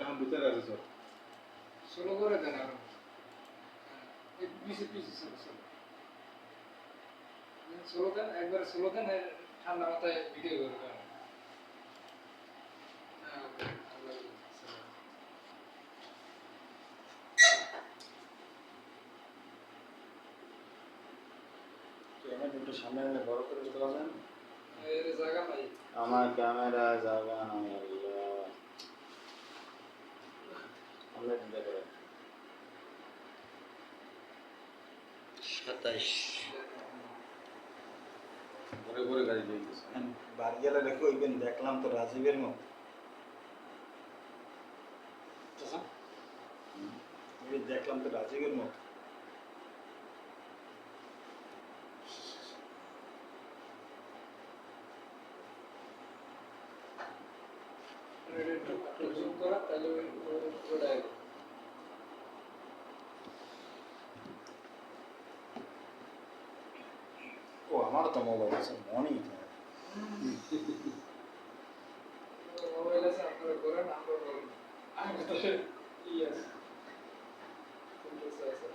এখন ভিতরে আছে সব স্লো করে দেন আরও। এই পিছে পিছে স্লো স্লো স্লো দেন একবার স্লো দেন ঠান্ডা মাথায় ভিডিও করবে হ্যাঁ, একটু সামনে বড় করে দিতে পারবেন এর জায়গা নাই। আমার ক্যামেরা জায়গা নাই। আমরা চিন্তা করেন। সাতাইশ। ঘরে ঘরে গাড়ি দিয়ে গেছে। বাড়ি গেলে রেখে ওইবেন দেখলাম তো রাজীবের মতো। ওই দেখলাম তো রাজীবের মতো এটা একটু একটু জুম করা তাহলে ওই ওটা ও আমার তো মোবাইল আছে মনেই মোবাইল আছে আপনারা করেন আমরা করেন আমি তো ই আছে কম্পিউটার আছে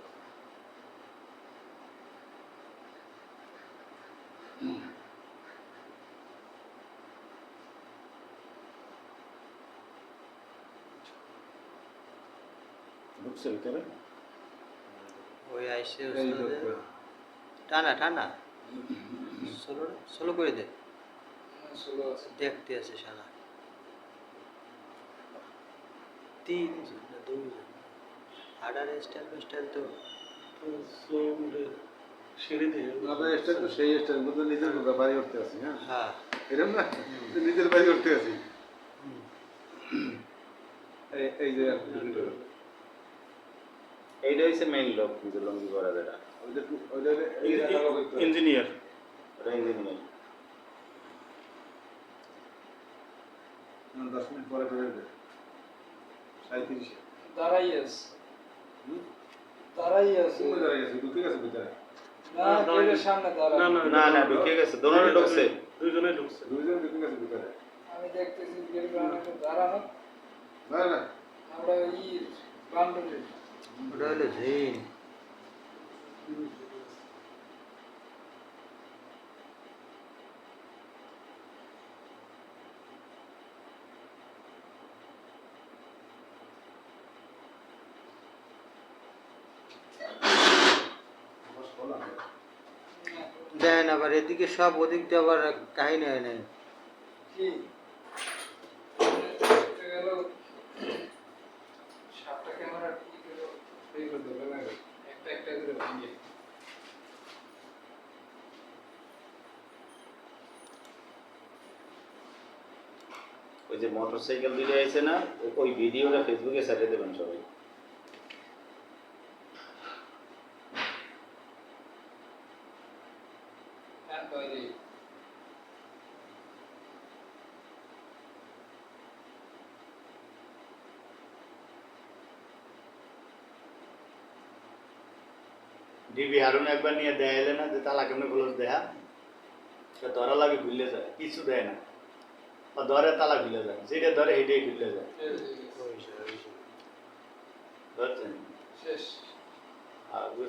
ঢুকছে ভিতরে ওই আইসে। টানা টানা। ষোলো ষোলো করে দে। দেখতে আছে সারা তিন না স্টাইল স্টাইল তো। আপনার স্টাইল তো সেই স্টাইল কিন্তু নিজের বাড়ি করতে আছি হ্যাঁ? হ্যাঁ। এরকম না নিজের বাড়ি করতে আছি। এই যে এইটা মেইন লোক কিন্তু লঙ্গি করা যেটা। ইঞ্জিনিয়ার ওটা ইঞ্জিনিয়ার দশ মিনিট পরে ফেরত দেবে। সাঁত্রিশে দাঁড়াই আছে। দাঁড়াই আছে। কোথায় আছে ঢুকে গেছে ভিতরে। না গেটের সামনে দাঁড়াই না না ঢুকে গেছে দোনো ঢুকছে। দুইজনে ঢুকছে। দুইজন ঢুকে গেছে ভিতরে। আমি দেখতেছি দাঁড়ানো না। না আমরা ই ওটা হলো জিন দেন আবার এদিকে সব ওদিক দিয়ে আবার কাহিনী হয় নাই কি এটা গেল সাতটা ক্যামেরা কি করে এই করে দেবে না একটা একটা করে ভাঙিয়ে ওই যে মোটর সাইকেল দুটো আছে না ওই ভিডিওটা ফেসবুকে ছাড়িয়ে দেবেন সবাই। হ্যাঁ ডিবি হারুন একবার নিয়ে দেখাইলে না যে তালা কেমনে খোলস দেখা সে ধরা লাগে ভুললে যায়। কিছু দেয় না। বা ধরে তালা খুলে যায় যেটা ধরে সেটাই খুলে যায় শেষ হয়ে গেছে। বুঝছেন শেষ আর বুঝ-